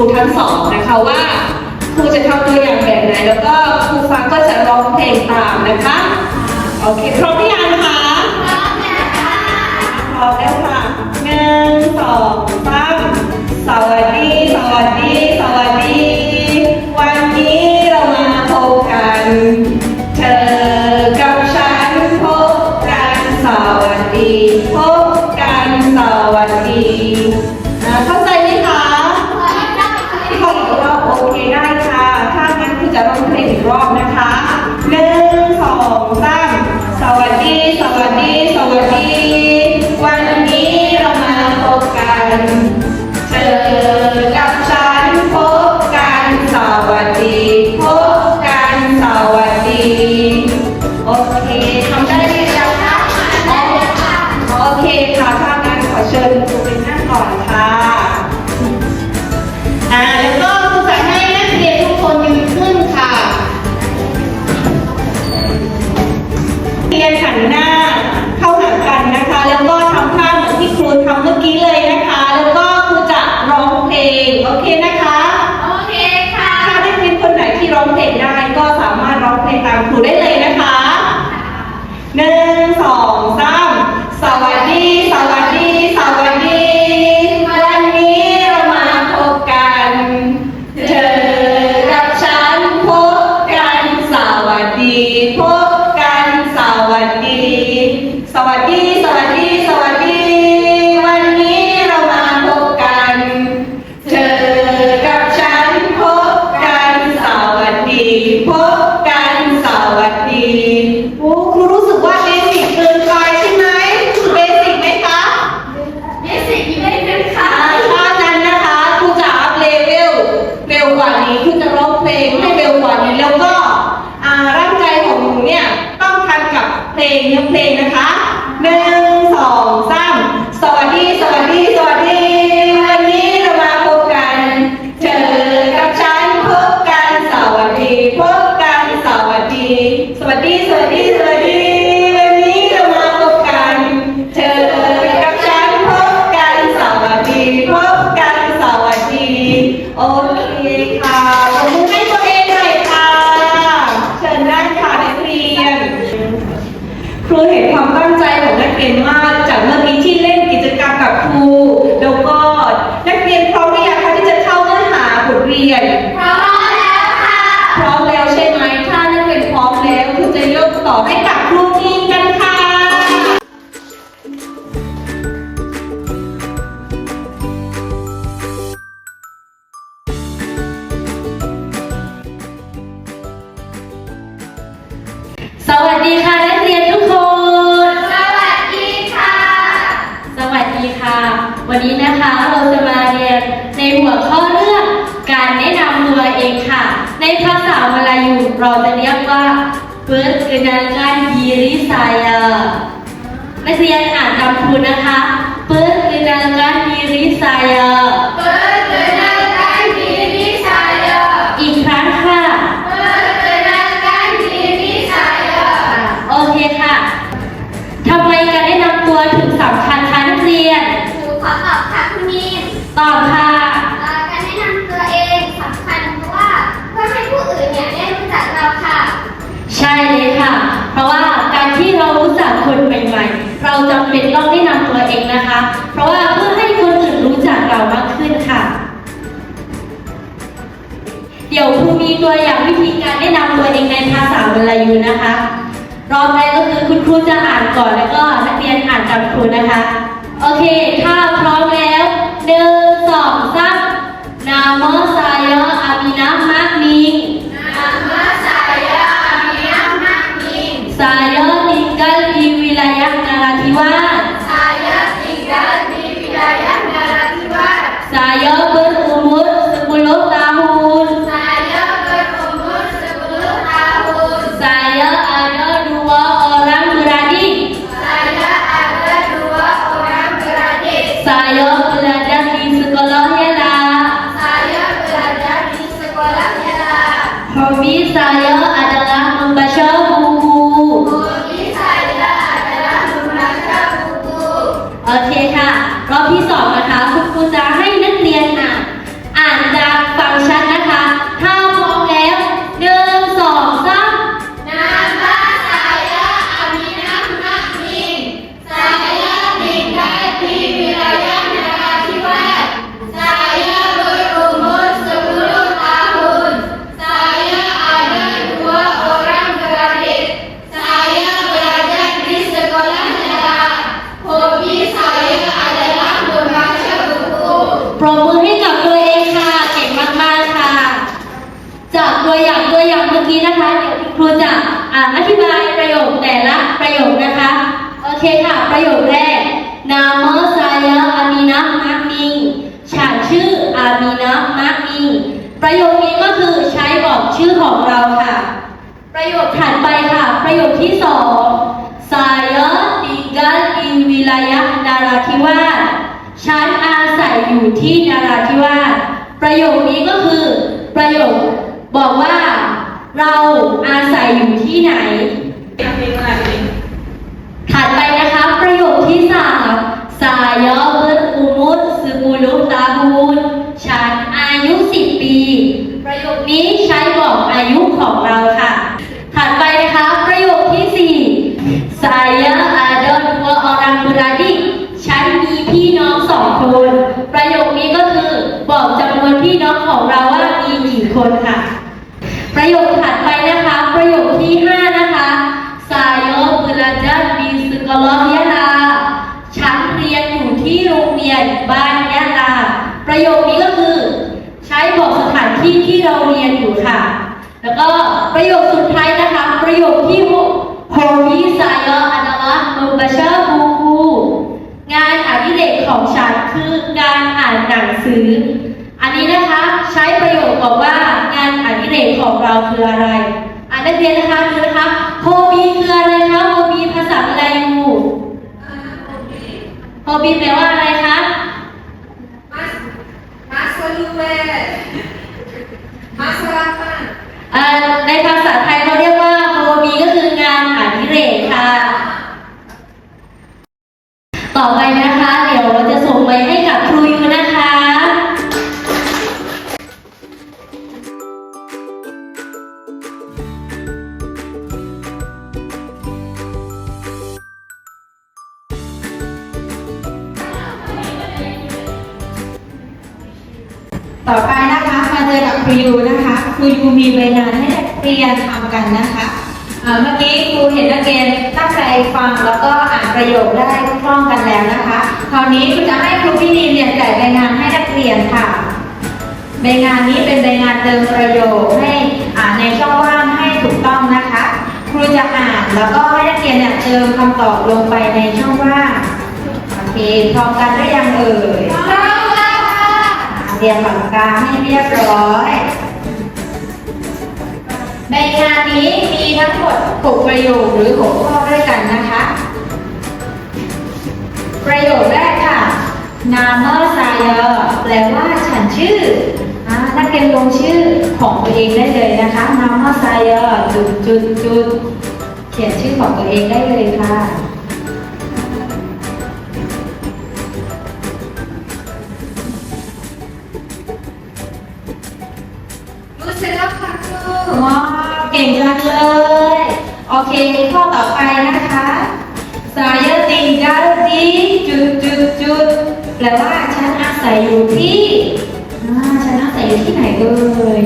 รูทั้งสองนะคะว่าครูจะทำตัวอย่างแบบไหน แล้วก็ครูฟังก็จะร้องเพลงตามนะคะ โอเคพร้อมหรือยังคะพร้อมแล้วค่ะหนึ่งสองสามสวัสดี สวัสดี สวัสดี วันนี้เรามาพบกัน hacer เพลงเนื้อเพลงนะคะหนึ่งสองสามสวัส ক্রোধে เราจะเรียกว่า first generation diri saya นักเรียนอ่านตามครูนะคะ first generation diri saya first generation diri saya อีกครั้งค่ะ first generation diri saya โอเคค่ะทำไมการได้นำตัวถึงสำคัญคะนักเรียน ครูขอตอบค่ะคุณนิ่มตอบค่ะ ต้องได้นำตัวเองนะคะ เพราะว่าเพื่อให้คนอื่นรู้จักเรามากขึ้นค่ะ เดี๋ยวครูมีตัวอย่างวิธีการแนะนำตัวเองในภาษาบาลายูนะคะรอบแรกก็คือคุณครูจะอ่านก่อนแล้วก็นักเรียนอ่านตามครูนะคะ โอเค ถ้าพร้อมแล้วหนึ่งสองสามนามอซายออามินะมกมี บมือให้กับตัวเองค่ะ เก่งมากๆค่ะ จากตัวอย่างตัวอย่างเมื่อกี้นะคะ เดี๋ยวครูจะอ่านอธิบายประโยคแต่ละประโยคนะคะ โอเคค่ะ ประโยคแรก Nama saya Aminah Makming ฉันชื่ออามีนะมักมิงประโยคนี้ก็คือใช้บอกชื่อของเราค่ะ ประโยคถัดไปค่ะ ประโยคที่สอง Saya tinggal di wilayah Narathibas ฉันอา อยู่ที่นาราธิวาสประโยคนี้ก็คือประโยคบอกว่าเราอาศัยอยู่ที่ไหน ถัดไปนะคะประโยคที่สามสายอเบิร์อุมุตสมูลุตาบูนฉันอายุสิบปี ประโยคนี้ใช้บอกอายุของเราค่ะ ถัดไปนะคะ ประโยคที่สี่สายอาดอนวออรังบุราดิฉันมีพี่น้องสองคน ประโยคนี้ก็คือบอกจำนวนพี่น้องของเราว่ามีกี่คนค่ะ ประโยคถัดไปนะคะ ประโยคที่ห้านะคะ Saya belajar di sekolah Yala ฉันเรียนอยู่ที่โรงเรียนบ้านยะลาประโยคนี้ก็คือ ใช้บอกสถานที่ที่เราเรียนอยู่ค่ะ แล้วก็ประโยคสุดท้ายนะคะ ประโยคที่หก Hobi saya adalah membaca buku งานอดิเรกของฉันคือการอ่านหนังสือ อันนี้นะคะใช้ประโยคบอกว่างานอดิเรก ของเราคืออะไรอ่านนักเรียนนะคะดูนะคะโฮบีคืออะไรคะโฮบีภาษาอะไรยูโฮบีแปลว่าอะไรคะ Mas, Mas Oliver. Mas Rapan. เอ่อในภาษาไทยเขาเรียกว่าโฮบีก็คืองานอดิเรกค่ะ ต่อไป ต่อไปนะคะมาเจอกับครูยูนะคะครูยูมีรายงานให้นักเรียนทำกันนะคะเมื่อกี้ครูเห็นนักเรียนตั้งใจฟังแล้วก็อ่านประโยคได้คล่องกันแล้วนะคะคราวนี้ครูจะให้ครูพี่นีเรียนแจกรายงานให้นักเรียนค่ะรายงานนี้เป็นรายงานเติมประโยคให้อ่านในช่องว่างให้ถูกต้องนะคะครูจะอ่านแล้วก็ให้นักเรียนเนี่ยเติมคำตอบลงไปในช่องว่างโอเคพร้อมกันหรือยังเอ่ย เรียงปากกาให้เรียบร้อย ในงานนี้มีทั้งหมด 6 ประโยคหรือ 6 ข้อด้วยกันนะคะ ประโยคแรกค่ะ Nama saya แปลว่าฉันชื่ออนักเรียนลงชื่อของตัวเองได้เลยนะคะ Nama saya จุดจุดจุดเขียนชื่อของตัวเองได้เลยค่ะ ว้าวเก่งจังเลย โอเค ข้อต่อไปนะคะ saya tinggal di จุดจุดจุดแปลว่าฉันอาศัยอยู่ที่อ่าฉันอาศัยอยู่ที่ไหนเอ่ย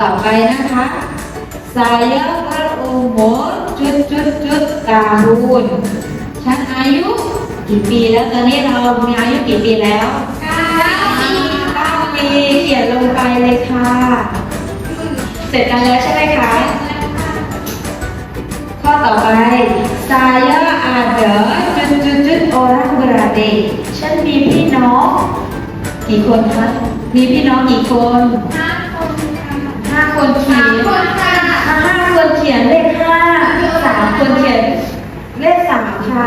ต่อไปนะคะ saya berumur จุดจุดจุด tahun ฉันอายุกี่ปีแล้วตอนนี้เรามีอายุกี่ปีแล้วเก้าปีเก้าปีเขียนลงไปเลยค่ะ เสร็จกันแล้วใช่ไหมคะ ข้อต่อไป saya ada จุดจุดจุด orang beradik ฉันมีพี่น้อง กี่คนคะ มีพี่น้องกี่คนห้า ขียนเลขห้าสามคนเขียนเลขสามค่ะ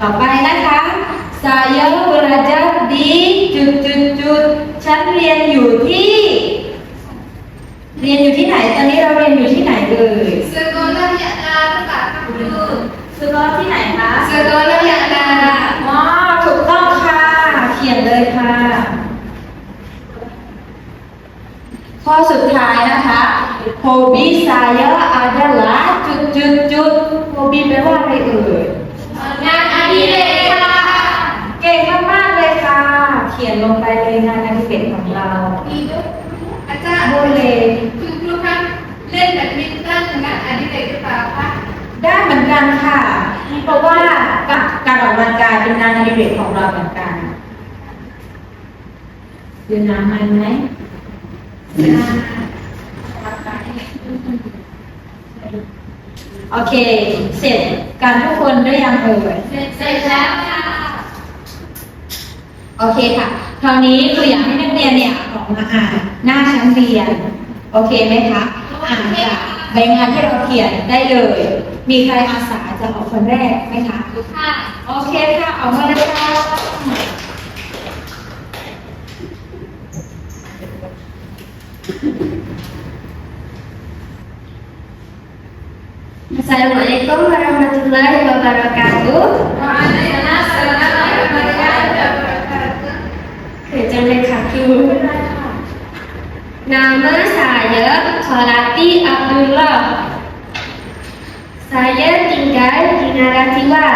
ต่อไปนะคะ saya belajar di จุดจุดจุดฉันเรียนอยู่ที่ เรียนอยู่ที่ไหน ตอนนี้เราเรียนอยู่ที่ไหนเอ่ย Sekolah Yakla Tempat Kamu ซื้อรถที่ไหนคะ Sekolah Yakla อ๋อถูกต้องค่ะ เขียนเลยค่ะ ข้อสุดท้ายนะคะ hobi saya adalah จุดจุดจุด hobi แปลว่าอะไรเอ่ยงานอดิเรกค่ะเก่งมากๆเลยค่ะ เขียนลงไปเลยงานอดิเรกของเราอาจารย์โมเลคุณครูครับเล่นแบดมินตันงานอดิเรกหรือเปล่าคะได้เหมือนกันค่ะ เพราะว่าการออกกำลังกายเป็นงานอดิเรกของเราเหมือนกันดื่มน้ำมันไหม โอเค เสร็จการทุกคนได้ยังเอ่ยเสร็จแล้วค่ะ โอเคค่ะ คราวนี้ครูอยากให้นักเรียนเนี่ยออกมาอ่านหน้าชั้นเรียน โอเคไหมคะ อ่านจากใบงานที่เราเขียนได้เลย มีใครอาสาจะออกคนแรกไหมคะค่ะ โอเคค่ะ ออกมาเลยค่ะ Assalamualaikum warahmatullahi wabarakatuh. Waalaikumsalam warahmatullahi wabarakatuh. Nama saya Solati Abdullah. Saya tinggal di Naratiwa.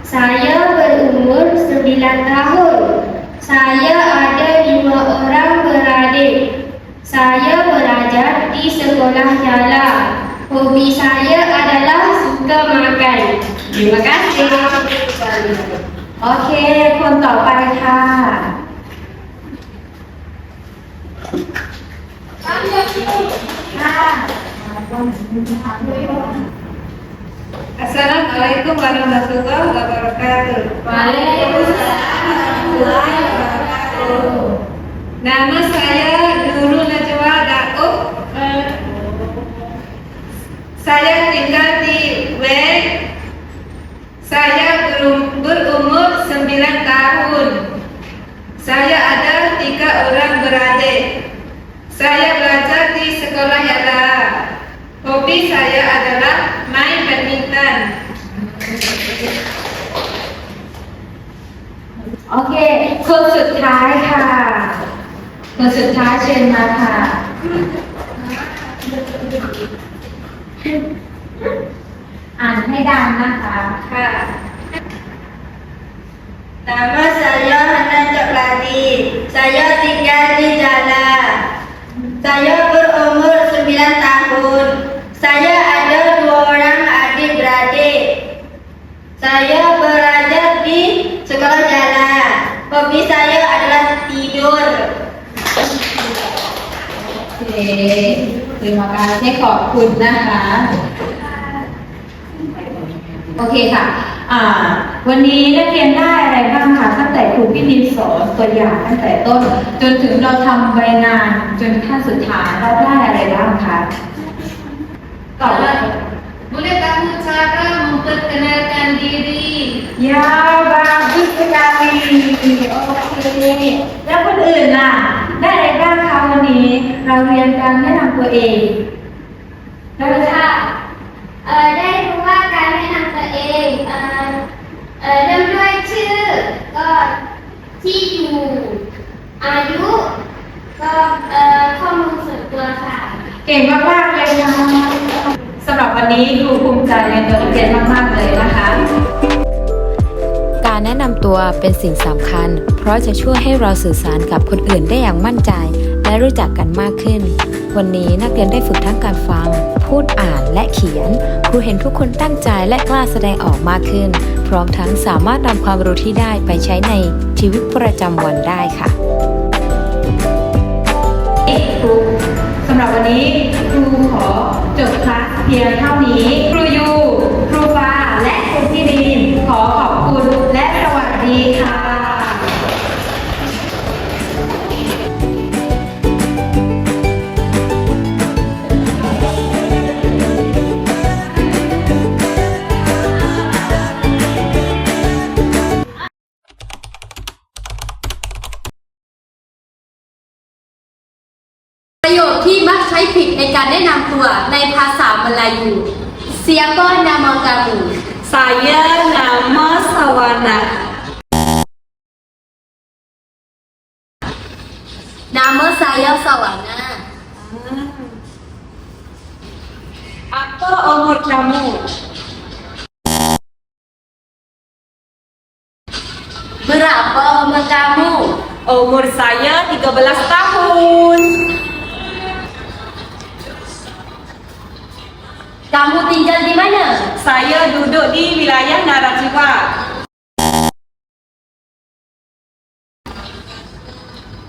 Saya berumur 9 tahun. Saya ada lima orang beradik. Saya belajar di sekolah jalan. Hobi saya adalah suka makan. Terima kasih. โอเค คนต่อไปค่ะ Assalamualaikum warahmatullahi wabarakatuh. Nama saya Nurul Najwa Saya tinggal di Weng. Saya berum- berumur 9 tahun. Saya ada tiga orang beradik. Saya belajar di sekolah Yala. Hobi saya adalah main badminton. โอเค คนสุดท้ายค่ะ คนสุดท้ายเชิญมาค่ะ ให้ดังนะคะ ค่ะ Nama saya Hana Cokladi. Saya tinggal di Jala. Saya berumur 9 tahun. Saya ada dua orang adik-beradik. Saya belajar di sekolah Jala. Hobi saya adalah tidur. โอเคterima kasih ขอบคุณนะคะ โอเคค่ะอ่าวันนี้นักเรียนได้อะไรบ้างคะตั้งแต่ครูพี่นินสอนตัวอย่างตั้งแต่ต้น จนถึงเราทำใบงานจนขั้นสุดท้ายเราได้อะไรบ้างคะตอบว่า Boleh kamu cara memperkenalkan diri? ยาวบาบุสกาลีโอเคแล้วคนอื่นล่ะ ได้อะไรบ้างคะวันนี้ เราเรียนการแนะนำตัวเองแล้วค่ะเอ่อได้ เองเอ่อเอ่อเริ่มด้วยชื่อ ก็ที่อยู่อายุ ก็เอ่อข้อมูลส่วนตัวค่ะ เก่งมากๆเลยค่ะสำหรับวันนี้ครูภูมิใจในตัวนักเรียนมากๆเลยนะคะ การแนะนำตัวเป็นสิ่งสำคัญ เพราะจะช่วยให้เราสื่อสารกับคนอื่นได้อย่างมั่นใจ และรู้จักกันมากขึ้น วันนี้นักเรียนได้ฝึกทั้งการฟัง พูดอ่านและเขียน ครูเห็นทุกคนตั้งใจและกล้าแสดงออกมากขึ้น พร้อมทั้งสามารถนำความรู้ที่ได้ไปใช้ในชีวิตประจำวันได้ค่ะครูสำหรับวันนี้ครูขอจบคลาสเพียงเท่านี้ครูยู ครูฟ้าและครูพี่ลีนขอขอบคุณและสวัสดีค่ะ การแนะนำตัวในภาษามลายู Siapa nama kamu Saya nama Sawana Nama saya Sawana Apa umur kamu? Berapa umur kamu Umur saya 13 tahun Kamu tinggal di mana? Saya duduk di wilayah Narajiwa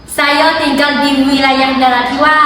Saya tinggal di wilayah Naratiwa